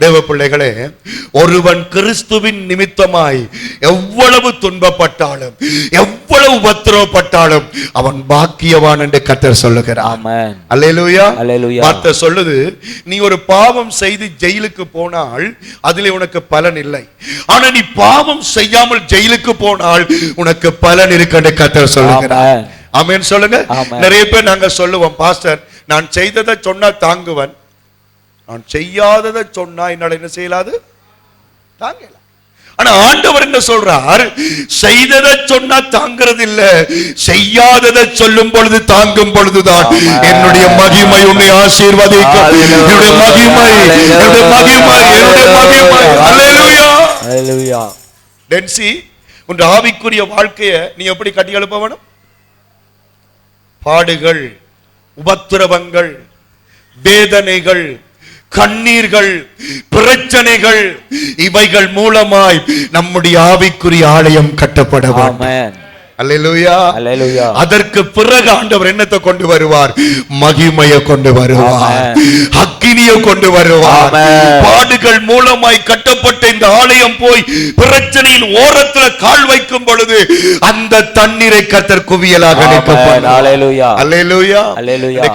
தேவ பிள்ளைகளே ஒருவன் கிறிஸ்துவின் நிமித்தமாய் எவ்வளவு துன்பப்பட்டாலும் எவ்வளவு உபத்திரவப்பட்டாலும் அவன் பாக்கியவான் என்று கத்தர் சொல்லுகிறார் ஆமென் அல்லேலூயா. வார்த்தை சொல்லுது நீ ஒரு பாவம் செய்து ஜெயிலுக்கு போனால் அதிலே உனக்கு பலன் இல்லை ஆனா நீ பாவம் செய்யாமல் ஜெயிலுக்கு போனால் உனக்கு பலன் இருக்குன்னு கத்தர் சொல்லுகிறார் ஆமென். ஆமென் சொல்லுங்க. நிறைய பேர் நாங்க சொல்லுவோம் பாஸ்டர் நான் செய்ததை சொன்னா தாங்குவன் நான் செய்யாததை சொன்னா என்னால என்ன செய்யலாது? தாங்கல. ஆனா ஆண்டவர் என்ன சொல்றார்? செய்ததை சொன்னா தாங்கிறது இல்ல செய்யாததை சொல்லும் பொழுது தாங்கும் பொழுதுதான். என்னுடைய மகிமை உன்னை ஆசீர்வதிக்கும். என்னுடைய மகிமை என்னுடைய மகிமை என்னுடைய மகிமை. அல்லேலூயா. அல்லேலூயா. டென்சி உன் ஆவிக்குரிய வாழ்க்கையை நீ எப்படி கட்டி எழுப்ப வேணும்? பாடுகள் உபத்திரவங்கள் வேதனைகள் கண்ணீர்கள் பிரச்சனைகள் இவைகள் மூலமாய் நம்முடைய ஆவிக்குரிய ஆலயம் கட்டப்பட அதற்கு பிறகு ஆண்டவர் என்னத்தை கொண்டு வருவார்? மகிமையை கொண்டு வருவார். அக்கினியை கொண்டு வருவார். பாடுகள் மூலமாய் கட்டப்பட்ட இந்த ஆலயம் போய் பிரச்சனையின் ஓரத்துல கால் வைக்கும் பொழுது அந்த தண்ணீரை கத்தர் குவியலாக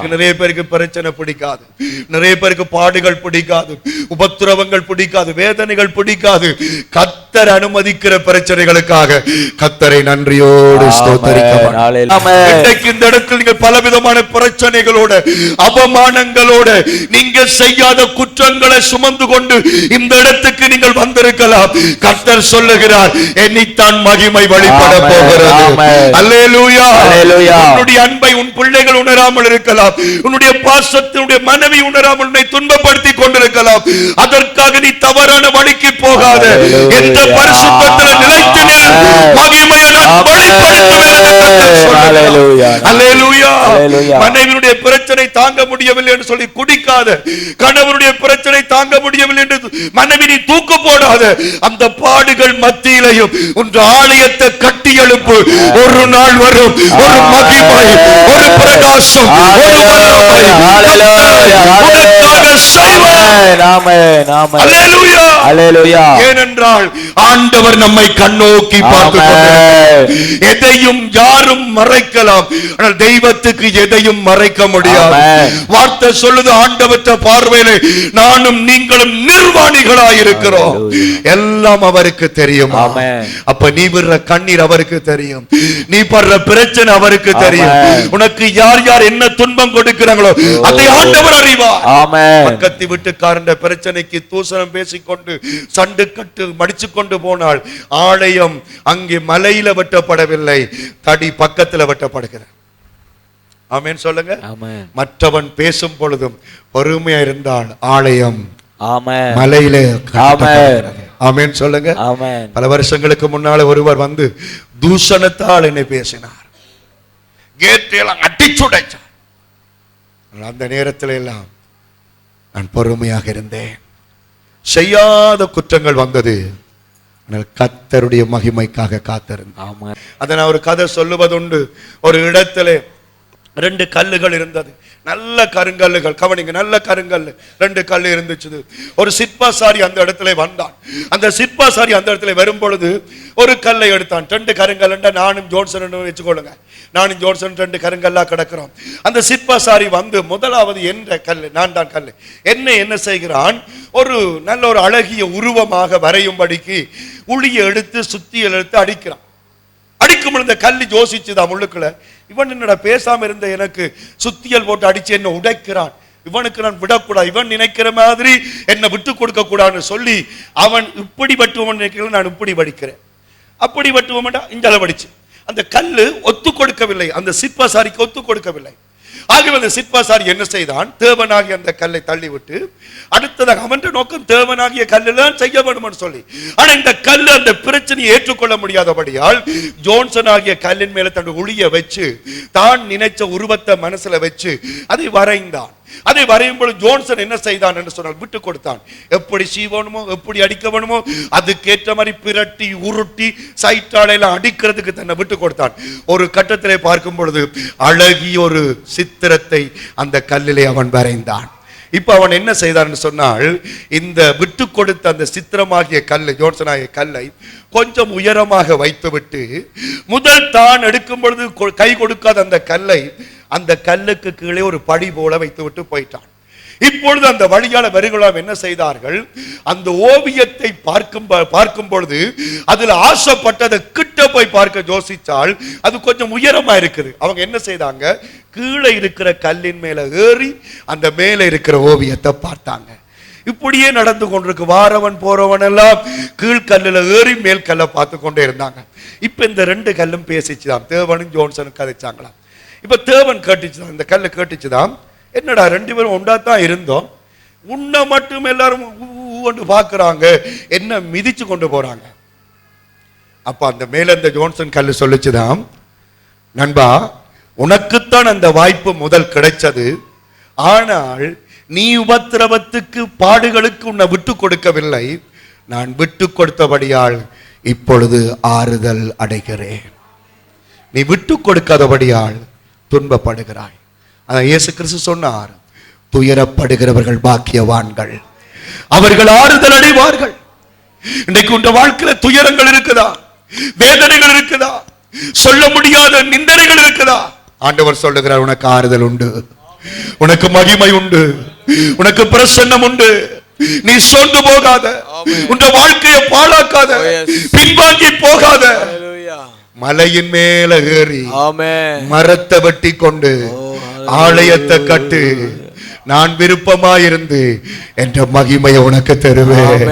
நிறைய பேருக்கு பிரச்சனை பிடிக்காது. நிறைய பேருக்கு பாடுகள் பிடிக்காது. உபத்திரவங்கள் பிடிக்காது. வேதனைகள் பிடிக்காது. கத்தர் அனுமதிக்கிற பிரச்சனைகளுக்காக கத்தரை நன்றியோடு இன்றைக்கு இந்த இடத்தில் நீங்கள் பலவிதமான பிரச்சனைகளோட அவமானங்களோட நீங்க செய்யாத குற்றங்களை சுமந்து கொண்டு இந்த இடத்துக்கு நீங்கள் வந்திருக்கலாம். கர்த்தர் சொல்லுகிறார் என்னைத்தான் மகிமை வழிபட போகிறது. ஆமென். அல்லேலூயா. அல்லேலூயா. உன்னுடைய அன்பை உன் பிள்ளைகள் உணராமல் இருக்கலாம். உன்னுடைய பாசத்தினுடைய மனைவி உணராமல் உன்னை துன்பப்படுத்தி கொண்டிருக்கலாம். அதற்காக நீ தவறான வழிக்கு போகாத. எந்த பரிசுத்தத்தில் நிலைத்து நில். மகிமையை நான் என்று. மனைவியினுடைய பிரச்சனை தாங்க முடியவில்லை என்று சொல்லி குடிக்காத. கணவனுடைய பிரச்சனை தாங்க முடியவில்லை என்று மனைவி நீ தூக்கு போடாத. அந்த பாடுகள் மத்தியிலையும் உன் ஆலயத்தை கட்டி எழுப்பு. ஒரு நாள் வரும் ஒரு மகிமை ஒரு பிரகாசம் ஒரு ஏனென்றால் ஆண்டவர் நம்மை கண்ணோக்கி பார்த்து எதையும் யாரும் மறைக்கலாம். ஆனால் தெய்வத்துக்கு எதையும் மறைக்க முடியாது. வார்த்தை சொல்லுது ஆண்டவற்ற பார்வையிலே. நானும் நீங்களும் நிர்வாணிகளாய் இருக்கிறோம். எல்லாம் அவருக்கு தெரியும். அப்ப நீ விடுற கண்ணீர் அவருக்கு தெரியும். நீ படுற பிரச்சனை அவருக்கு தெரியும். உனக்கு யார் யார் என்ன துன்பம் கொடுக்கிறாங்களோ அதை ஆண்டவர் அறிவார். பக்கத்து வீட்டுக்காரண்ட பிரச்சனைக்கு தூசணம் பேசிக்கொண்டு சண்டு கட்டு மடிச்சு கொண்டு போனால் ஆலயம் அங்கே மலையில வெட்டப்படவில்லை. தடி பக்கத்துல வெட்டப்படுகிறது ஆமென் சொல்லுங்க. மற்றவன் பேசும் பொழுதும் பொறுமையா இருந்தால் ஆலயம் மலையில ஆமென். ஆமென் சொல்லுங்க. பல வருஷங்களுக்கு முன்னால ஒருவர் வந்து தூஷணத்தால் என்னை பேசினார். கேட்டெல்லாம் அடிச்சுடைச்சார். அந்த நேரத்தில் எல்லாம் நான் பொறுமையாக இருந்தேன். செய்யாத குற்றங்கள் வந்தது. ஆனால் கத்தருடைய மகிமைக்காக காத்திருந்தேன். அதை நான் ஒரு கதை சொல்லுவதுண்டு. ஒரு இடத்துல ரெண்டு கல்லுகள் இருந்தது. நல்ல கருங்கல்லுகள். கவனிங்க நல்ல கருங்கல் ரெண்டு கல் இருந்துச்சு. ஒரு சிற்பாசாரி அந்த இடத்துல வந்தான். அந்த சிற்பாசாரி அந்த இடத்துல வரும் பொழுது ஒரு கல்லை எடுத்தான். ரெண்டு கருங்கல் நானும் ஜோன்சன் வச்சுக்கொள்ளுங்க. நானும் ஜோன்சன் ரெண்டு கருங்கல்லா கிடக்கிறோம். அந்த சிற்பாசாரி வந்து முதலாவது என்ற கல் நான் தான் கல் என்ன என்ன செய்கிறான்? ஒரு நல்ல ஒரு அழகிய உருவமாக வரையும்படிக்கு உளியை எடுத்து சுத்தியில் எடுத்து அடிக்கிறான். அடிக்கும் பொழுது இந்த கல்லு யோசிச்சுதான் முள்ளுக்குள்ள? இவன் என்னடா பேசாம இருந்த எனக்கு சுத்தியல் போட்டு அடிச்சு என்ன உடைக்கிறான். இவனுக்கு நான் விடக்கூடாது இவன் நினைக்கிற மாதிரி என்னை விட்டு கொடுக்க கூடாதுன்னு சொல்லி அவன் இப்படி பட்டுவன் நினைக்கிறேன் நான் இப்படி வடிக்கிறேன் அப்படி வெட்டுவோம்டா இந்த அளவடிச்சு அந்த கல்லு ஒத்து கொடுக்கவில்லை. அந்த சிற்பசாரிக்கு ஒத்து கொடுக்கவில்லை. ஆகவே அந்த சிற்பாசாரி என்ன செய்தான்? தேவனாகிய அந்த கல்லை தள்ளிவிட்டு அடுத்ததாக அவன் நோக்கம் தேவனாகிய கல்லுதான் செய்ய வேண்டும் சொல்லி. ஆனா இந்த கல் அந்த பிரச்சனையை ஏற்றுக்கொள்ள முடியாதபடியால் ஜோன்சன் ஆகிய கல்லின் மேல தன் ஒளிய வச்சு தான் நினைச்ச உருவத்தை மனசுல வச்சு அதை வரைந்தான். அதை வரையும் பொழுது ஜோன்சன் என்ன செய்தான் என்று சொன்னால் விட்டு கொடுத்தான். எப்படி சீவணுமோ எப்படி அடிக்க வேணுமோ அதுக்கேற்ற மாதிரி பிரட்டி உருட்டி சைட்டால எல்லாம் அடிக்கிறதுக்கு தன்னை விட்டு கொடுத்தான். ஒரு கட்டத்தில் பார்க்கும் பொழுது அழகிய ஒரு சித்திரத்தை அந்த கல்லிலே அவன் வரைந்தான். இப்ப அவன் என்ன செய்தான்னு சொன்னால் இந்த விட்டு கொடுத்த அந்த சித்திரமாகிய கல்லை ஜோன்சனாகிய கல்லை கொஞ்சம் உயரமாக வைத்துவிட்டு முதல் தான் எடுக்கும் பொழுது கொ- கை கொடுக்காத அந்த கல்லை அந்த கல்லுக்கு கீழே ஒரு படி போல வைத்துவிட்டு போயிட்டான். இப்பொழுது அந்த வழியால வருகலாம் என்ன செய்தார்கள்? அந்த ஓவியத்தை பார்க்கும் பார்க்கும் பொழுது அதுல ஆசைப்பட்டதை கிட்ட போய் பார்க்க யோசித்தால் அது கொஞ்சம் உயரமா இருக்குது. அவங்க என்ன செய்தாங்க? கீழே இருக்கிற கல்லின் மேல ஏறி அந்த மேல இருக்கிற ஓவியத்தை பார்த்தாங்க. இப்படியே நடந்து கொண்டிருக்கு. வாரவன் போறவன் எல்லாம் கீழ்கல்லில் ஏறி மேல் கல்லை பார்த்து கொண்டே இருந்தாங்க. இப்ப இந்த ரெண்டு கல்லும் பேசிச்சுதான். தேவனும் ஜோன்சனும் கதைச்சாங்களாம். இப்போ தேவன் கேட்டுச்சுதான் இந்த கல்லு கேட்டுச்சுதான் என்னடா ரெண்டு பேரும் ஒன்றா தான் இருந்தோம். உன்னை மட்டும் எல்லாரும் ஊண்டு பார்க்குறாங்க. என்ன மிதிச்சு கொண்டு போகிறாங்க அப்போ அந்த மேலே இந்த ஜோன்சன் கல் சொல்லிச்சுதான் நண்பா உனக்குத்தான் அந்த வாய்ப்பு முதல் கிடைச்சது. ஆனால் நீ உபத்திரவத்துக்கு பாடுகளுக்கு உன்னை விட்டு கொடுக்கவில்லை. நான் விட்டு கொடுத்தபடியால் இப்பொழுது ஆறுதல் அடைகிறேன். நீ விட்டு கொடுக்காதபடியால் துன்பப்படுகிறாய். அதான் இயேசு கிறிஸ்து சொன்னார் துயரப்படுகிறவர்கள் பாக்கியவான்கள். அவர்கள் ஆறுதல் அடைவார்கள். இன்றைக்கு உங்க வாழ்க்கையில துயரங்கள் இருக்குதா? வேதனைகள் இருக்குதா? சொல்ல முடியாத நிந்தனைகள் இருக்குதா? ஆண்டவர் சொல்லுகிறார் உனக்கு ஆறுதல் உண்டு. உனக்கு மகிமை உண்டு. உனக்கு பிரசன்னம் உண்டு. நீ சோர்ந்து போகாத. உன் வாழ்க்கையை பாழாக்காத. Oh. பின்வாங்கி போகாத. மலையின் மேல ஏறி. மரத்தை வெட்டி கொண்டு ஆலயத்தை கட்டு நான் விருப்பமாயிருந்து என்ற மகிமையை உனக்கு தருவேன்.